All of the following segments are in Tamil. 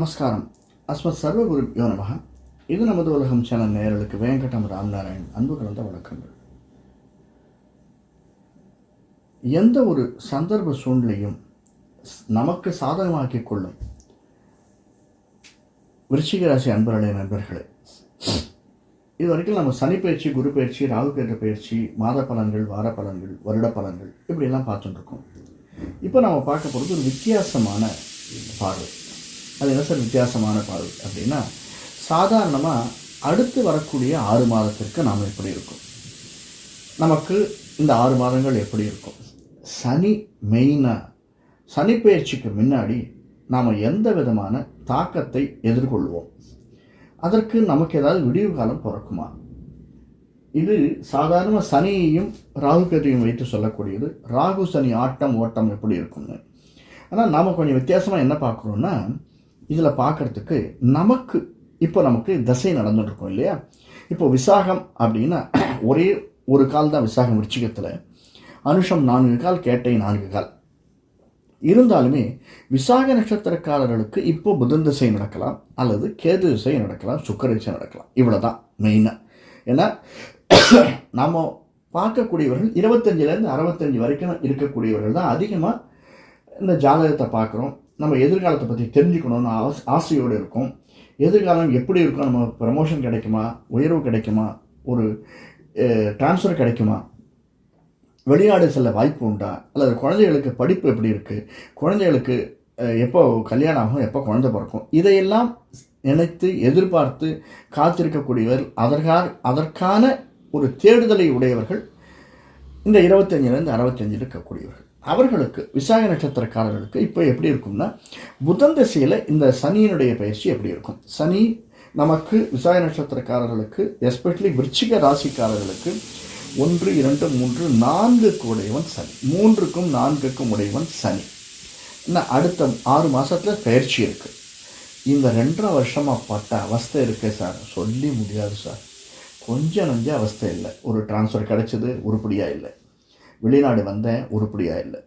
நமஸ்காரம். அஸ்மத் சர்வகுரு யோனமக இது நமது உலகம் சேனல் நேரலுக்கு வேங்கடம் ராம்நாராயண் அன்பு கலந்த வணக்கங்கள். எந்த ஒரு சந்தர்ப்ப சூழ்நிலையும் நமக்கு சாதகமாக்கி கொள்ளும் விருச்சிக ராசி அன்பர்களே நண்பர்களே. இது வரைக்கும் நம்ம சனி பயிற்சி குரு பயிற்சி ராகு கேட்ட பயிற்சி மாத பலன்கள் வார பலன்கள் வருட பலன்கள் இப்படியெல்லாம் பார்த்துட்டு இருக்கோம். இப்போ நம்ம பார்க்க போகிறது ஒரு வித்தியாசமான பார்வை. அது என்ன சார் வித்தியாசமான பார்வை அப்படின்னா சாதாரணமாக அடுத்து வரக்கூடிய ஆறு மாதத்திற்கு நாம் எப்படி இருக்கும்? நமக்கு இந்த ஆறு மாதங்கள் எப்படி இருக்கும்? சனி மெயினாக சனி பயிற்சிக்கு முன்னாடி நாம் எந்த விதமான தாக்கத்தை எதிர்கொள்வோம்? அதற்கு நமக்கு ஏதாவது விடிவு காலம் பிறக்குமா? இது சாதாரண சனியையும் ராகு கேதையும் வைத்து சொல்லக்கூடியது. ராகு சனி ஆட்டம் ஓட்டம் எப்படி இருக்கும்னு. ஆனால் நாம் கொஞ்சம் வித்தியாசமாக என்ன பார்க்குறோன்னா இதில் பார்க்குறதுக்கு நமக்கு இப்போ நமக்கு தசை நடந்துட்டுருக்கோம் இல்லையா? இப்போ விசாகம் அப்படின்னா ஒரே ஒரு கால் தான் விசாகம் விருச்சிகத்தில். அனுஷம் நான்கு கால் கேட்டை நான்கு கால். இருந்தாலுமே விசாக நட்சத்திரக்காரர்களுக்கு இப்போ புதன் திசை நடக்கலாம் அல்லது கேது திசை நடக்கலாம் சுக்கர திசை நடக்கலாம். இவ்வளோ தான் மெயினாக ஏன்னா நாம் பார்க்கக்கூடியவர்கள் இருபத்தஞ்சிலேருந்து அறுபத்தஞ்சு வரைக்கும் இருக்கக்கூடியவர்கள் தான் அதிகமாக இந்த ஜாதகத்தை பார்க்குறோம். நம்ம எதிர்காலத்தை பற்றி தெரிஞ்சுக்கணும்னு ஆசை ஆசையோடு இருக்கும். எதிர்காலம் எப்படி இருக்கும்? நம்ம ப்ரமோஷன் கிடைக்குமா? உயர்வு கிடைக்குமா? ஒரு ட்ரான்ஸ்ஃபர் கிடைக்குமா? வெளிநாடு செல்ல வாய்ப்பு உண்டா? அல்லது குழந்தைகளுக்கு படிப்பு எப்படி இருக்குது குழந்தைகளுக்கு எப்போ கல்யாணம் ஆகும்? எப்போ குழந்தை பிறக்கும்? இதையெல்லாம் நினைத்து எதிர்பார்த்து காத்திருக்கக்கூடியவர் அதற்கான அதற்கான ஒரு தேடுதலை உடையவர்கள் இந்த இருபத்தஞ்சிலேருந்து அறுபத்தஞ்சில் இருக்கக்கூடியவர்கள். அவர்களுக்கு விசாக நட்சத்திரக்காரர்களுக்கு இப்போ எப்படி இருக்கும்னா புதன் திசையில் இந்த சனியினுடைய பயிற்சி எப்படி இருக்கும்? சனி நமக்கு விசாக நட்சத்திரக்காரர்களுக்கு எஸ்பெஷலி விருச்சிக ராசிக்காரர்களுக்கு ஒன்று இரண்டு மூன்று நான்குக்கு உடையவன் சனி. மூன்றுக்கும் நான்குக்கும் உடையவன் சனி. இன்னும் அடுத்த ஆறு மாதத்தில் பயிற்சி இருக்குது இந்த ரெண்டரை வருஷமாக பட்ட அவஸ்தை இருக்கே சார். சொல்லி முடியாது சார். கொஞ்சம் நஞ்ச அவஸ்தை இல்லை. ஒரு டிரான்ஸ்ஃபர் கிடைச்சது உருப்படியாக இல்லை. வெளிநாடு வந்தேன் உருப்படியாக இல்லை.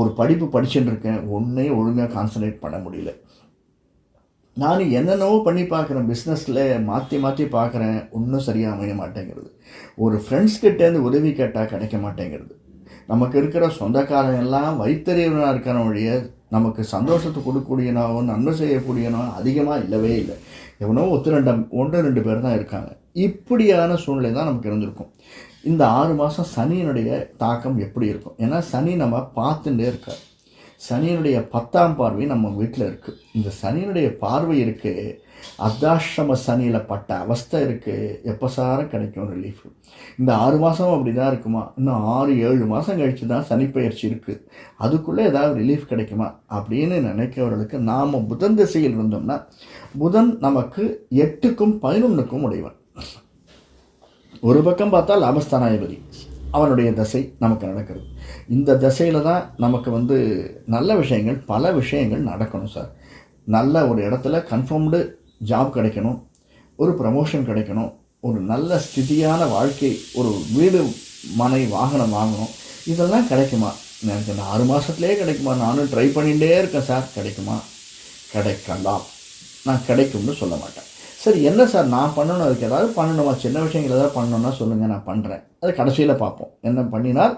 ஒரு படிப்பு படிச்சுட்டுருக்கேன் ஒன்றே ஒழுங்காக கான்சன்ட்ரேட் பண்ண முடியல. நான் என்னென்னவோ பண்ணி பார்க்குறேன் பிஸ்னஸில் மாற்றி மாற்றி பார்க்குறேன் ஒன்றும் சரியாக அமைய மாட்டேங்கிறது. ஒரு ஃப்ரெண்ட்ஸ்கிட்டேருந்து உதவி கேட்டால் கிடைக்க மாட்டேங்கிறது. நமக்கு இருக்கிற சொந்தக்காரன் எல்லாம் வைத்தறிவனாக இருக்கிறவனுடைய நமக்கு சந்தோஷத்தை கொடுக்கக்கூடியனோ நன்மை செய்யக்கூடியனோ அதிகமாக இல்லவே இல்லை. எவனோ ஒத்து ரெண்டு ஒன்று ரெண்டு பேர் தான் இருக்காங்க. இப்படியான சூழ்நிலை தான் நமக்கு இருந்திருக்கும். இந்த ஆறு மாதம் சனியினுடைய தாக்கம் எப்படி இருக்கும்? ஏன்னா சனி நம்ம பார்த்துட்டே இருக்கார். சனியினுடைய பத்தாம் பார்வை நம்ம வீட்டில் இருக்குது இந்த சனியினுடைய பார்வை இருக்குது அர்த்தாசிரம சனியில் பட்ட அவஸ்தை இருக்குது எப்போ சாரம் கிடைக்கும் ரிலீஃப் இந்த ஆறு மாதம் அப்படி தான் இருக்குமா? இன்னும் ஆறு ஏழு மாதம் கழிச்சு தான் சனி பயிற்சி இருக்குது அதுக்குள்ளே ஏதாவது ரிலீஃப் கிடைக்குமா? அப்படின்னு நினைக்கிறவர்களுக்கு நாம் புதன் திசையில் இருந்தோம்னா புதன் நமக்கு எட்டுக்கும் பதினொன்றுக்கும் உடையவன். ஒரு பக்கம் பார்த்தா லாபஸ்தானாதிபதி. அவனுடைய தசை நமக்கு நடக்கிறது. இந்த தசையில் தான் நமக்கு வந்து நல்ல விஷயங்கள் பல விஷயங்கள் நடக்கணும் சார். நல்ல ஒரு இடத்துல கன்ஃபார்ம்டு ஜாப் கிடைக்கணும் ஒரு ப்ரமோஷன் கிடைக்கணும் ஒரு நல்ல ஸ்திதியான வாழ்க்கை ஒரு வீடு மனை வாகனம் வாங்கணும். இதெல்லாம் கிடைக்குமா? எனக்கு இந்த ஆறு மாதத்துலேயே கிடைக்குமா? நானும் ட்ரை பண்ணிகிட்டே இருக்கேன் சார். கிடைக்குமா? கிடைக்கலாம். நான் கிடைக்கும்னு சொல்ல மாட்டேன். சரி என்ன சார் நான் பண்ணணும்? அதுக்கு ஏதாவது பண்ணணுமா? சின்ன விஷயங்கள் ஏதாவது பண்ணணும்னா சொல்லுங்கள் நான் பண்ணுறேன் அது கடைசியில் பார்ப்போம். என்ன பண்ணினால்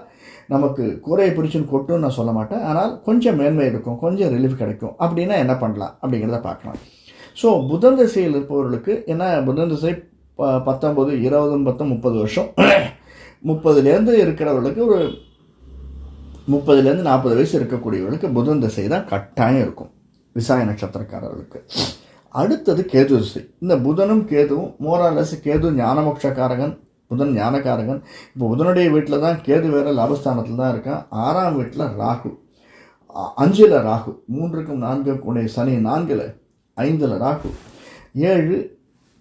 நமக்கு கூரையை பிடிச்சுன்னு கொட்டுன்னு நான் சொல்ல மாட்டேன். ஆனால் கொஞ்சம் மேன்மை இருக்கும் கொஞ்சம் ரிலீஃப் கிடைக்கும். அப்படின்னா என்ன பண்ணலாம்? அப்படிங்கிறத பார்க்கலாம். ஸோ புதன் திசையில் இருப்பவர்களுக்கு என்ன புதன் திசை ப பத்தொம்பது இருபது பத்து முப்பது வருஷம். முப்பதுலேருந்து இருக்கிறவர்களுக்கு ஒரு முப்பதுலேருந்து நாற்பது வயசு இருக்கக்கூடியவர்களுக்கு புதன் திசை தான் கட்டாயம் இருக்கும். விசாய நட்சத்திரக்காரர்களுக்கு. அடுத்தது கேது திசை. இந்த புதனும் கேதுவும் மோராலஸ் கேது ஞானமோட்சக்காரகன் புதன் ஞானக்காரகன். இப்போ புதனுடைய வீட்டில் தான் கேது வேற லாபஸ்தானத்தில் தான் இருக்கான் ஆறாம் வீட்டில் ராகு. அ- ராகு. மூன்றுக்கும் நான்கு உடைய சனி நான்கில் ஐந்தில் ராகு. ஏழு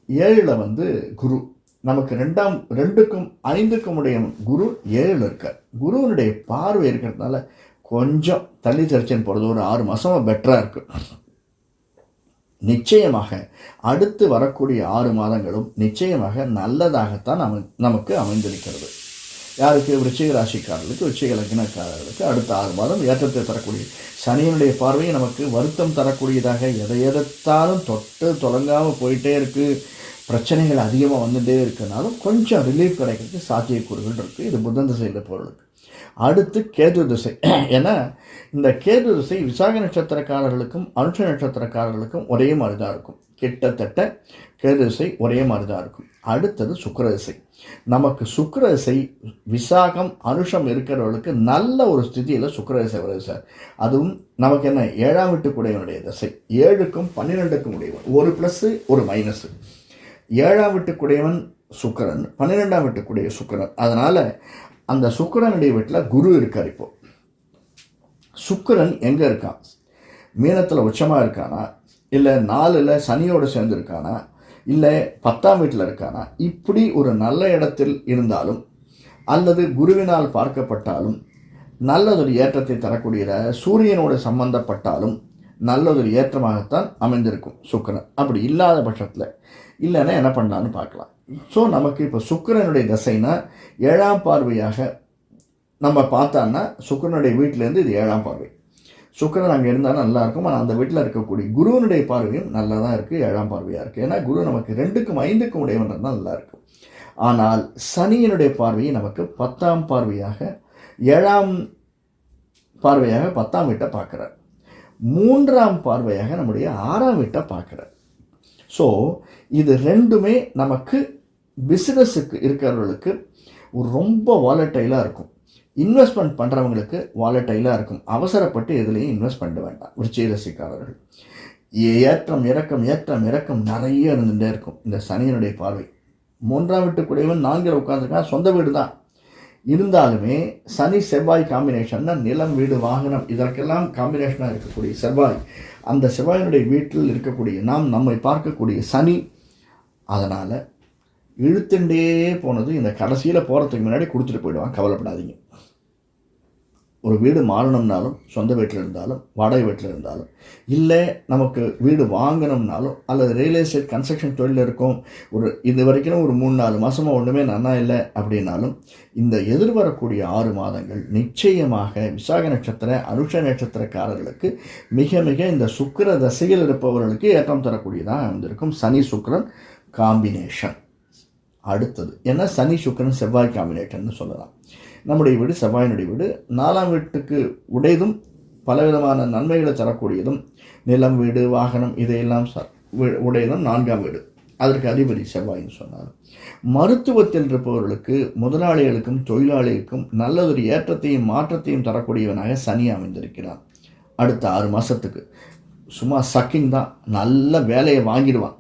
ஏழில் வந்து குரு. நமக்கு ரெண்டாம் ரெண்டுக்கும் ஐந்துக்கும் உடைய குரு ஏழில் இருக்கார். குருவினுடைய பார்வை இருக்கிறதுனால கொஞ்சம் தள்ளி தரிச்சன் போகிறது ஒரு ஆறு மாதமாக பெட்டராக இருக்குது நிச்சயமாக அடுத்து வரக்கூடிய ஆறு மாதங்களும் நிச்சயமாக நல்லதாகத்தான் அமை நமக்கு அமைந்திருக்கிறது. யாருக்கு? விருச்சிக ராசிக்காரர்களுக்கு விருச்சிக லக்னக்காரர்களுக்கு அடுத்த ஆறு மாதம் ஏற்றத்தை தரக்கூடிய சனியினுடைய பார்வையை நமக்கு வருத்தம் தரக்கூடியதாக எதை எதைத்தாலும் தொட்டு தொடங்காமல் போயிட்டே இருக்குது பிரச்சனைகள் அதிகமாக வந்துகிட்டே இருக்குனாலும் கொஞ்சம் ரிலீஃப் கிடைக்கிறதுக்கு சாத்தியக்கூறுகள் இருக்குது இது புதன் திசையில் பொருளுக்கு அடுத்து கேது திசை. ஏன்னா இந்த கேது திசை விசாக நட்சத்திரக்காரர்களுக்கும் அனுஷ நட்சத்திரக்காரர்களுக்கும் ஒரே மாதிரி தான் இருக்கும். கிட்டத்தட்ட கேது திசை ஒரே மாதிரி தான் இருக்கும். அடுத்தது சுக்கிர திசை. நமக்கு சுக்கிர திசை விசாகம் அனுஷம் இருக்கிறவர்களுக்கு நல்ல ஒரு ஸ்திதியில் சுக்கிர திசை வருது சார். அதுவும் நமக்கு என்ன? ஏழாம் வீட்டுக்குடையவனுடைய திசை. ஏழுக்கும் பன்னிரெண்டுக்கும் உடையவன். ஒரு ப்ளஸ்ஸு ஒரு மைனஸு ஏழாம் வீட்டுக்குடையவன் சுக்கிரன் பன்னிரெண்டாம் வீட்டுக்குடைய சுக்கரன். அதனால் அந்த சுக்கரனுடைய வீட்டில் குரு இருக்கார் இப்போ. சுக்கிரன் எங்கே இருக்கான்? மீனத்தில் உச்சமாக இருக்கானா? இல்லை நாலில் சனியோடு சேர்ந்துருக்கானா இல்லை பத்தாம் வீட்டில் இருக்கானா? இப்படி ஒரு நல்ல இடத்தில் இருந்தாலும் அல்லது குருவினால் பார்க்கப்பட்டாலும் நல்லதொரு ஏற்றத்தை தரக்கூடியத சூரியனோடு சம்பந்தப்பட்டாலும் நல்லதொரு ஏற்றமாகத்தான் அமைந்திருக்கும் சுக்கிரன். அப்படி இல்லாத பட்சத்தில் இல்லைன்னா என்ன பண்ணலான்னு பார்க்கலாம். ஸோ நமக்கு இப்போ சுக்கிரனுடைய தசைனா ஏழாம் பார்வையாக நம்ம பார்த்தோன்னா சுக்கிரனுடைய வீட்டிலேருந்து இது ஏழாம் பார்வை. சுக்கரன் அங்கே இருந்தாலும் நல்லா இருக்கும் ஆனால் அந்த வீட்டில் இருக்கக்கூடிய குருவனுடைய பார்வையும் நல்லா தான் இருக்குது ஏழாம் பார்வையாக இருக்குது ஏன்னா குரு நமக்கு ரெண்டுக்கும் ஐந்துக்கும் உடையவன் தான் நல்லா இருக்கும். ஆனால் சனியினுடைய பார்வையை நமக்கு பத்தாம் பார்வையாக ஏழாம் பார்வையாக பத்தாம் வீட்டை பார்க்குறார். மூன்றாம் பார்வையாக நம்முடைய ஆறாம் வீட்டை பார்க்குறார். ஸோ இது ரெண்டுமே நமக்கு பிஸ்னஸுக்கு இருக்கிறவர்களுக்கு ரொம்ப வாலட்டைலாக இருக்கும். இன்வெஸ்ட்மெண்ட் பண்ணுறவங்களுக்கு வாலட்டைலாக இருக்கும். அவசரப்பட்டு எதுலேயும் இன்வெஸ்ட் பண்ண வேண்டாம். விருச்சிகரசிக்காரர்கள் ஏற்றம் இறக்கம் ஏற்றம் இறக்கம் நிறைய இருந்துகிட்டே இருக்கும். இந்த சனியனுடைய பார்வை. மூன்றாம் வீட்டுக்குடையவன் நான்கில் உட்காந்துருக்கான் சொந்த வீடு தான் இருந்தாலுமே சனி செவ்வாய் காம்பினேஷன்னா நிலம் வீடு வாகனம் இதற்கெல்லாம் காம்பினேஷனாக இருக்கக்கூடிய செவ்வாய் அந்த செவ்வாயினுடைய வீட்டில் இருக்கக்கூடிய நாம் நம்மை பார்க்கக்கூடிய சனி அதனால் இழுத்துண்டே போனது இந்த கடைசியில் போகிறதுக்கு முன்னாடி கொடுத்துட்டு போயிடுவான். கவலைப்படாதீங்க. ஒரு வீடு மாறணும்னாலும் சொந்த வீட்டில் இருந்தாலும் வாடகை வீட்டில் இருந்தாலும் இல்லை நமக்கு வீடு வாங்கணும்னாலும் அல்லது ரியல் எஸ்டேட் கன்ஸ்ட்ரக்ஷன் தொழில் இருக்கும் ஒரு இது வரைக்கும் ஒரு மூணு நாலு மாதமாக ஒன்றுமே நன்னா இல்லை அப்படின்னாலும் இந்த எதிர்வரக்கூடிய ஆறு மாதங்கள் நிச்சயமாக விசாக நட்சத்திர அனுஷ நட்சத்திரக்காரர்களுக்கு மிக மிக இந்த சுக்கர தசையில் இருப்பவர்களுக்கு ஏற்றம் தரக்கூடியதாக வந்திருக்கும் சனி சுக்கரன் காம்பினேஷன் அடுத்தது. ஏன்னா சனி சுக்கிரன் செவ்வாய் காம்பினேட்டர்னு சொல்லலாம். நம்முடைய வீடு செவ்வாயினுடைய வீடு. நாலாம் வீட்டுக்கு உடையதும் பலவிதமான நன்மைகளை தரக்கூடியதும் நிலம் வீடு வாகனம் இதையெல்லாம் ச உடையதும் நான்காம் வீடு. அதற்கு அதிபதி செவ்வாயின்னு சொன்னார். மருத்துவத்தில் இருப்பவர்களுக்கு முதலாளிகளுக்கும் தொழிலாளிகளுக்கும் நல்லதொரு ஏற்றத்தையும் மாற்றத்தையும் தரக்கூடியவனாக சனி அமைந்திருக்கிறார். அடுத்த ஆறு மாதத்துக்கு சும்மா சக்கிங் தான். நல்ல வேலையை வாங்கிடுவான்.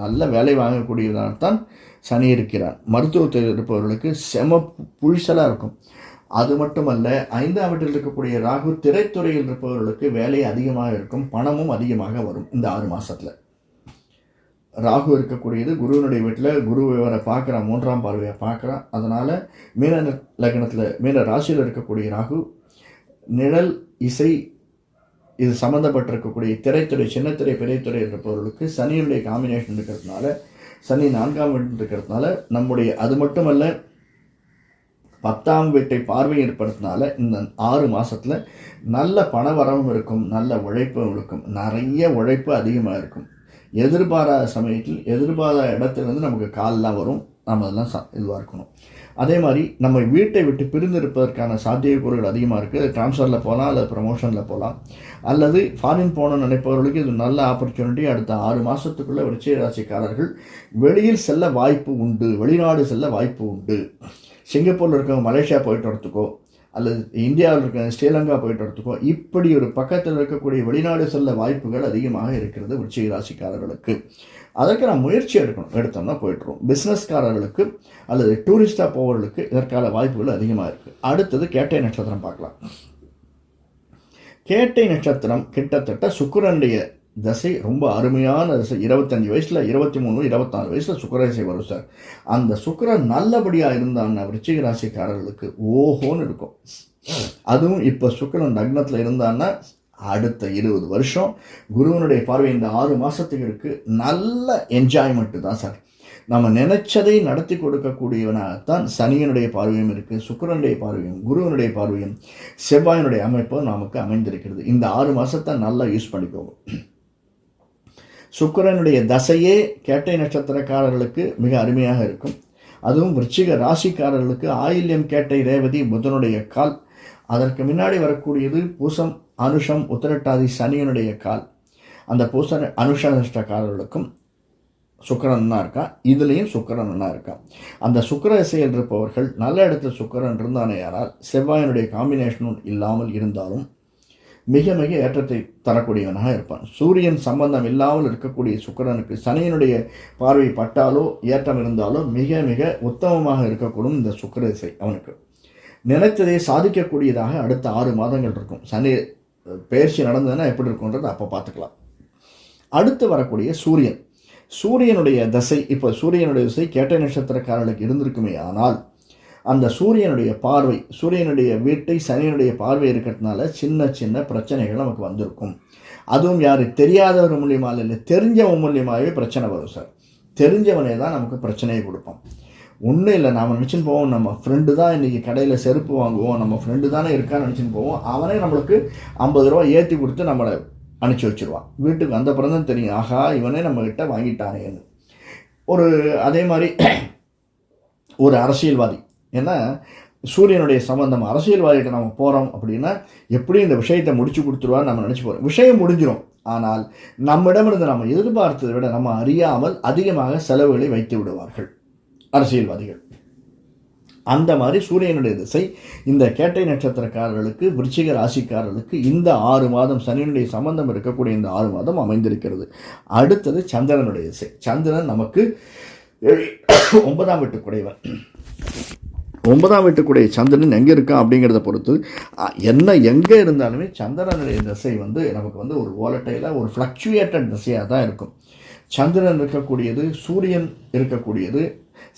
நல்ல வேலை வாங்கக்கூடியவனாகத்தான் சனி இருக்கிறார். மருத்துவத்தில் இருப்பவர்களுக்கு செம புழிசலாக இருக்கும். அது மட்டுமல்ல ஐந்தாம் வீட்டில் இருக்கக்கூடிய ராகு திரைத்துறையில் இருப்பவர்களுக்கு வேலை அதிகமாக இருக்கும் பணமும் அதிகமாக வரும் இந்த ஆறு மாதத்தில் ராகு இருக்கக்கூடியது குருவினுடைய வீட்டில் குரு விவரை பார்க்குறான் மூன்றாம் பார்வையை பார்க்குறான் அதனால் மீன லக்னத்தில் மீன ராசியில் இருக்கக்கூடிய ராகு நிழல் இசை இது சம்மந்தப்பட்டிருக்கக்கூடிய திரைத்துறை சின்னத்திரை பெரியத்துறை இருப்பவர்களுக்கு சனியுடைய காம்பினேஷன் இருக்கிறதுனால சனி நான்காம் வீட்டில் இருக்கிறதுனால நம்முடைய அது மட்டுமல்ல பத்தாம் வீட்டை பார்வை ஏற்படுத்தினால இந்த ஆறு மாதத்தில் நல்ல பண வரவும் இருக்கும் நல்ல உழைப்பும் இருக்கும் நிறைய உழைப்பு அதிகமாக இருக்கும். எதிர்பாராத சமயத்தில் எதிர்பாராத இடத்துலேருந்து நமக்கு கால்லாம் வரும். நம்ம அதெல்லாம் சா இதுவாக இருக்கணும். அதே மாதிரி நம்ம வீட்டை விட்டு பிரிந்திருப்பதற்கான சாத்தியக்கூறுகள் அதிகமாக இருக்குது ட்ரான்ஸ்ஃபரில் போகலாம் அல்லது ப்ரமோஷனில் போகலாம். அல்லது ஃபாரின் போகணும்னு நினைப்பவர்களுக்கு இது நல்ல ஆப்பர்ச்சுனிட்டி அடுத்த ஆறு மாதத்துக்குள்ளே விருச்சிக ராசிக்காரர்கள் வெளியில் செல்ல வாய்ப்பு உண்டு. வெளிநாடு செல்ல வாய்ப்பு உண்டு. சிங்கப்பூரில் இருக்கவங்க மலேசியா போயிட்டு வரத்துக்கோ அல்லது இந்தியாவில் இருக்க ஸ்ரீலங்கா போயிட்டு வரத்துக்கோ இப்படி ஒரு பக்கத்தில் இருக்கக்கூடிய வெளிநாடு செல்ல வாய்ப்புகள் அதிகமாக இருக்கிறது விருச்சிக ராசிக்காரர்களுக்கு அதற்கு நான் முயற்சி எடுக்கணும். எடுத்தோம்னா போயிட்டுருவோம் பிஸ்னஸ்காரர்களுக்கு அல்லது டூரிஸ்டாக போவர்களுக்கு இதற்கான வாய்ப்புகள் அதிகமாக இருக்குது அடுத்தது கேட்டை நட்சத்திரம் பார்க்கலாம். கேட்டை நட்சத்திரம் கிட்டத்தட்ட சுக்கரனுடைய தசை ரொம்ப அருமையான தசை. இருபத்தஞ்சி வயசில் இருபத்தி மூணு இருபத்தாறு வயசில் சுக்கரதசை வரும் சார். அந்த சுக்கரன் நல்லபடியாக இருந்தான்னா விருச்சிக ராசிக்காரர்களுக்கு ஓஹோன்னு இருக்கும். அதுவும் இப்போ சுக்கரன் லக்னத்தில் இருந்தான்னா அடுத்த இருபது வருஷம் குருவனுடைய பார்வை இந்த ஆறு மாதத்துக்கு நல்ல என்ஜாய்மெண்ட்டு தான் சார். நம்ம நினைச்சதை நடத்தி கொடுக்கக்கூடியவனாகத்தான் சனியனுடைய பார்வையும் இருக்குது சுக்கிரனுடைய பார்வையும் குருவனுடைய பார்வையும் செவ்வாயினுடைய அமைப்பும் நமக்கு அமைந்திருக்கிறது. இந்த ஆறு மாதத்தை நல்லா யூஸ் பண்ணிக்கோங்க. சுக்கரனுடைய தசையே கேட்டை நட்சத்திரக்காரர்களுக்கு மிக அருமையாக இருக்கும். அதுவும் விருச்சிக ராசிக்காரர்களுக்கு ஆயில்யம் கேட்டை ரேவதி புதனுடைய கால். அதற்கு முன்னாடி வரக்கூடியது பூசம் அனுஷம் உத்திரட்டாதி சனியனுடைய கால். அந்த பூச அனுஷ நஷ்டக்காரர்களுக்கும் சுக்கரன் தான் இருக்கா? இதுலேயும் சுக்கரன் தான் இருக்கா? அந்த சுக்கர இசையில் இருப்பவர்கள் நல்ல இடத்துல சுக்கரன் இருந்தானே யாரால் செவ்வாயினுடைய காம்பினேஷனும் இல்லாமல் இருந்தாலும் மிக மிக ஏற்றத்தை தரக்கூடியவனாக இருப்பான். சூரியன் சம்பந்தம் இல்லாமல் இருக்கக்கூடிய சுக்கரனுக்கு சனியனுடைய பார்வை பட்டாலோ ஏற்றம் இருந்தாலோ மிக மிக உத்தமமாக இருக்கக்கூடும் இந்த சுக்கர இசை அவனுக்கு. நினைத்ததை சாதிக்கக்கூடியதாக அடுத்த ஆறு மாதங்கள் இருக்கும். சனி பயிற்சி நடந்ததுன்னா எப்படி இருக்கும்ன்றதை அப்போ பார்த்துக்கலாம். அடுத்து வரக்கூடிய சூரியன். சூரியனுடைய தசை இப்போ சூரியனுடைய திசை கேட்டை நட்சத்திரக்காரர்களுக்கு இருந்திருக்குமே ஆனால் அந்த சூரியனுடைய பார்வை சூரியனுடைய வீட்டை சனியனுடைய பார்வை இருக்கிறதுனால சின்ன சின்ன பிரச்சனைகள் நமக்கு வந்திருக்கும். அதுவும் யார்? தெரியாதவர் மூலியமாக இல்லை தெரிஞ்சவன் மூலியமாகவே பிரச்சனை வரும் சார். தெரிஞ்சவனே தான் நமக்கு பிரச்சனையை கொடுப்போம் ஒன்றும் இல்லை நாம் நினச்சின்னு போவோம் நம்ம ஃப்ரெண்டு தான் இன்றைக்கி கடையில் செருப்பு வாங்குவோம் நம்ம ஃப்ரெண்டு தானே இருக்கான்னு நினச்சின்னு போவோம் அவனே நம்மளுக்கு ஐம்பது ரூபா ஏற்றி கொடுத்து நம்மளை அனுப்பிச்சி வச்சுருவான். வீட்டுக்கு வந்த தான் தெரியும் ஆஹா இவனே நம்மக்கிட்ட வாங்கிட்டானேன்னு. ஒரு அதே மாதிரி ஒரு அரசியல்வாதி ஏன்னா சூரியனுடைய சம்பந்தம் அரசியல்வாதிகிட்ட நம்ம போகிறோம் அப்படின்னா எப்படி இந்த விஷயத்தை முடிச்சு கொடுத்துருவான்னு நம்ம நினச்சி போகிறோம் விஷயம் முடிஞ்சிடும் ஆனால் நம்மிடமிருந்து நம்ம எதிர்பார்த்ததை விட நம்ம அறியாமல் அதிகமாக செலவுகளை வைத்து விடுவார்கள். அரசியல்வாதிகள். அந்த மாதிரி சூரியனுடைய திசை இந்த கேட்டை நட்சத்திரக்காரர்களுக்கு விருச்சிக ராசிக்காரர்களுக்கு இந்த ஆறு மாதம் சனியனுடைய சம்பந்தம் இருக்கக்கூடிய இந்த ஆறு மாதம் அமைந்திருக்கிறது. அடுத்தது சந்திரனுடைய திசை. சந்திரன் நமக்கு ஒன்பதாம் வீட்டு ஒன்பதாம் வீட்டுக்குடைய சந்திரன் எங்கே இருக்கான் அப்படிங்கிறத பொறுத்து என்ன எங்கே இருந்தாலுமே சந்திரனுடைய திசை வந்து நமக்கு வந்து ஒரு ஓலட்டையில் ஒரு ஃப்ளக்சுவேட்டட் திசையாக தான் இருக்கும். சந்திரன் இருக்கக்கூடியது சூரியன் இருக்கக்கூடியது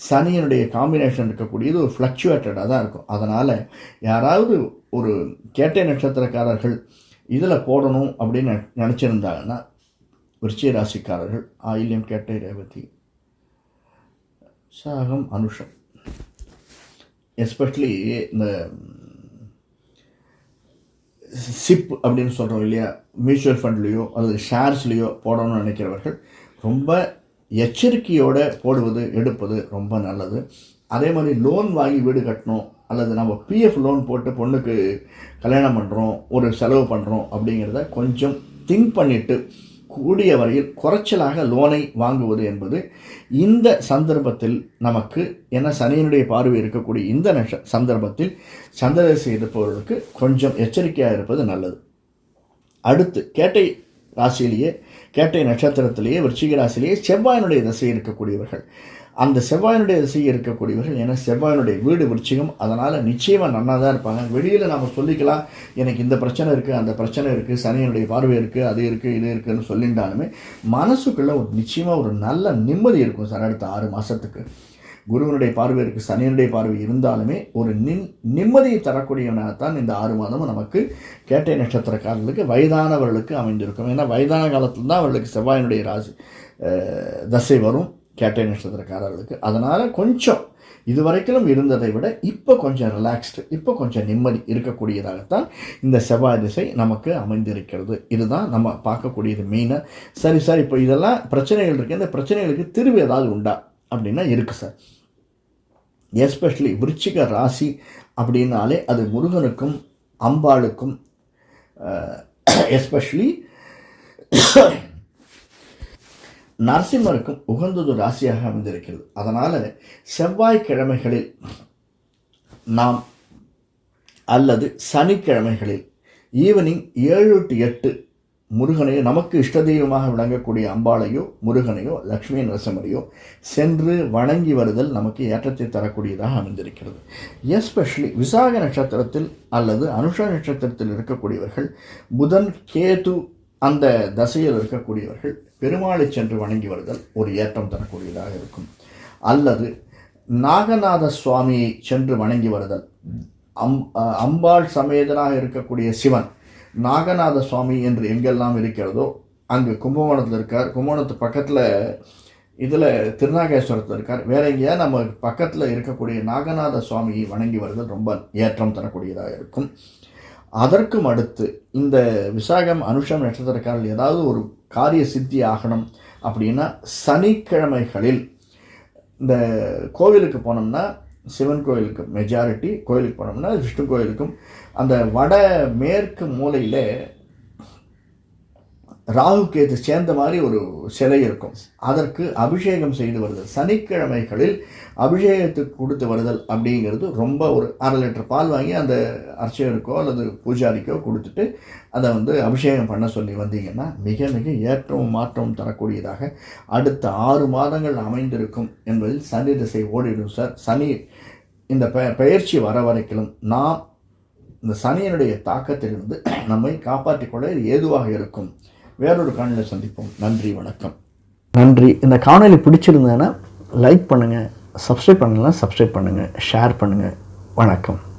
சனியனுடைய காம்பினேஷன் இருக்கக்கூடியது ஒரு ஃப்ளக்சுவேட்டடாக தான் இருக்கும். அதனால் யாராவது ஒரு கேட்டை நட்சத்திரக்காரர்கள் இதில் போடணும் அப்படின்னு நினச்சிருந்தாங்கன்னா விருச்சிய ராசிக்காரர்கள் ஆயில்யம் கேட்டை ரேவதி சாகம் அனுஷம் எஸ்பெஷலி இந்த சிப் அப்படின்னு சொல்கிறோம் இல்லையா? மியூச்சுவல் ஃபண்ட்லேயோ அல்லது ஷேர்ஸ்லேயோ போடணும்னு நினைக்கிறவர்கள் ரொம்ப எச்சரிக்கையோடு போடுவது எடுப்பது ரொம்ப நல்லது. அதே மாதிரி லோன் வாங்கி வீடு கட்டணும் அல்லது நம்ம பிஎஃப் லோன் போட்டு பொண்ணுக்கு கல்யாணம் பண்ணுறோம் ஒரு செலவு பண்ணுறோம் அப்படிங்கிறத கொஞ்சம் திங்க் பண்ணிவிட்டு கூடிய வரையில் குறைச்சலாக லோனை வாங்குவது என்பது இந்த சந்தர்ப்பத்தில் நமக்கு என சனியனுடைய பார்வை இருக்கக்கூடிய இந்த நஷ சந்தர்ப்பத்தில் சந்திரதசை இருப்பவர்களுக்கு கொஞ்சம் எச்சரிக்கையாக இருப்பது நல்லது. அடுத்து கேட்டை ராசியிலேயே கேட்டை நட்சத்திரத்திலேயே விருச்சிக ராசியிலேயே செவ்வாயினுடைய தசை இருக்கக்கூடியவர்கள். அந்த செவ்வாயினுடைய திசை இருக்கக்கூடியவர்கள் ஏன்னா செவ்வாயினுடைய வீடு விருச்சிகம் அதனால் நிச்சயமாக நன்னாக தான் இருப்பாங்க. வெளியில் நம்ம சொல்லிக்கலாம் எனக்கு இந்த பிரச்சனை இருக்குது அந்த பிரச்சனை இருக்குது சனியனுடைய பார்வை இருக்குது அது இருக்குது இது இருக்குதுன்னு சொல்லிட்டாலுமே மனசுக்குள்ளே ஒரு நிச்சயமாக ஒரு நல்ல நிம்மதி இருக்கும் சார் அடுத்த ஆறு மாதத்துக்கு குருவனுடைய பார்வை இருக்குது சனியனுடைய பார்வை இருந்தாலுமே ஒரு நிம் நிம்மதியை தரக்கூடியவனாகத்தான் இந்த ஆறு மாதமும் நமக்கு கேட்டை நட்சத்திரக்காரர்களுக்கு வயதானவர்களுக்கு அமைந்திருக்கும். ஏன்னா வயதான காலத்தில் தான் அவர்களுக்கு செவ்வாயினுடைய ராசி தசை வரும். கேட்டை நட்சத்திரக்காரர்களுக்கு அதனால் கொஞ்சம் இது வரைக்கும் இருந்ததை விட இப்போ கொஞ்சம் ரிலாக்ஸ்டு இப்போ கொஞ்சம் நிம்மதி இருக்கக்கூடியதாகத்தான் இந்த செவ்வாய் திசை நமக்கு அமைந்திருக்கிறது. இதுதான் நம்ம பார்க்கக்கூடியது மெயினாக சரி சார் இப்போ இதெல்லாம் பிரச்சனைகள் இருக்குது இந்த பிரச்சனைகளுக்கு திருவு ஏதாவது உண்டா? அப்படின்னா இருக்குது சார். எஸ்பெஷலி விருச்சிக ராசி அப்படின்னாலே அது முருகனுக்கும் அம்பாளுக்கும் எஸ்பெஷலி நரசிம்மருக்கும் உகந்தது ராசியாக அமைந்திருக்கிறது. அதனால் செவ்வாய்க்கிழமைகளில் நாம் அல்லது சனிக்கிழமைகளில் ஈவினிங் ஏழு டு எட்டு முருகனையோ நமக்கு இஷ்ட தெய்வமாக விளங்கக்கூடிய அம்பாளையோ முருகனையோ லக்ஷ்மி நரசிம்மரையோ சென்று வணங்கி வருதல் நமக்கு ஏற்றத்தை தரக்கூடியதாக அமைந்திருக்கிறது. எஸ்பெஷலி விசாக நட்சத்திரத்தில் அல்லது அனுஷா நட்சத்திரத்தில் இருக்கக்கூடியவர்கள் புதன் கேது அந்த தசையில் இருக்கக்கூடியவர்கள் பெருமாளை சென்று வணங்கி வருதல் ஒரு ஏற்றம் தரக்கூடியதாக இருக்கும். அல்லது நாகநாத சுவாமியை சென்று வணங்கி வருதல் அம் அம்பாள் சமேதனாக இருக்கக்கூடிய சிவன் நாகநாத சுவாமி என்று எங்கெல்லாம் இருக்கிறதோ அங்கு கும்பகோணத்தில் இருக்கார். கும்பகோணத்து பக்கத்தில் இதில் திருநாகேஸ்வரத்தில் இருக்கார். வேற எங்கேயா நம்ம பக்கத்தில் இருக்கக்கூடிய நாகநாத சுவாமியை வணங்கி வருதல் ரொம்ப ஏற்றம் தரக்கூடியதாக இருக்கும். அதற்கும் அடுத்து இந்த விசாகம் அனுஷம் நட்சத்திரக்காரர்கள் ஏதாவது ஒரு காரிய சித்தி ஆகணும் அப்படின்னா சனிக்கிழமைகளில் இந்த கோவிலுக்கு போனோம்னா சிவன் கோயிலுக்கு மெஜாரிட்டி கோயிலுக்கு போனோம்னா விஷ்ணு கோயிலுக்கும் அந்த வட மேற்கு மூலையில் ராகு கேது சேர்ந்த மாதிரி ஒரு சிலை இருக்கும். அதற்கு அபிஷேகம் செய்து வருதல். சனிக்கிழமைகளில் அபிஷேகத்துக்கு கொடுத்து வருதல் அப்படிங்கிறது ரொம்ப ஒரு அரை லிட்டர் பால் வாங்கி அந்த அர்ச்சகருக்கோ அல்லது பூஜாரிக்கோ கொடுத்துட்டு அதை வந்து அபிஷேகம் பண்ண சொல்லி வந்தீங்கன்னா மிக மிக ஏற்றமும் மாற்றமும் தரக்கூடியதாக அடுத்த ஆறு மாதங்கள் அமைந்திருக்கும் என்பதில் சனி திசை ஓடிடும் சார். சனி இந்த பெ பயிற்சி வர வரைக்கும் நாம் இந்த சனியினுடைய தாக்கத்திலிருந்து நம்மை காப்பாற்றிக்கொள்ள ஏதுவாக இருக்கும். வேறொரு காணொலியில் சந்திப்போம். நன்றி வணக்கம். நன்றி. இந்த காணொலி பிடிச்சிருந்தேன்னா லைக் பண்ணுங்கள் சப்ஸ்கிரைப் பண்ணலாம் சப்ஸ்கிரைப் பண்ணுங்கள் ஷேர் பண்ணுங்கள் வணக்கம்.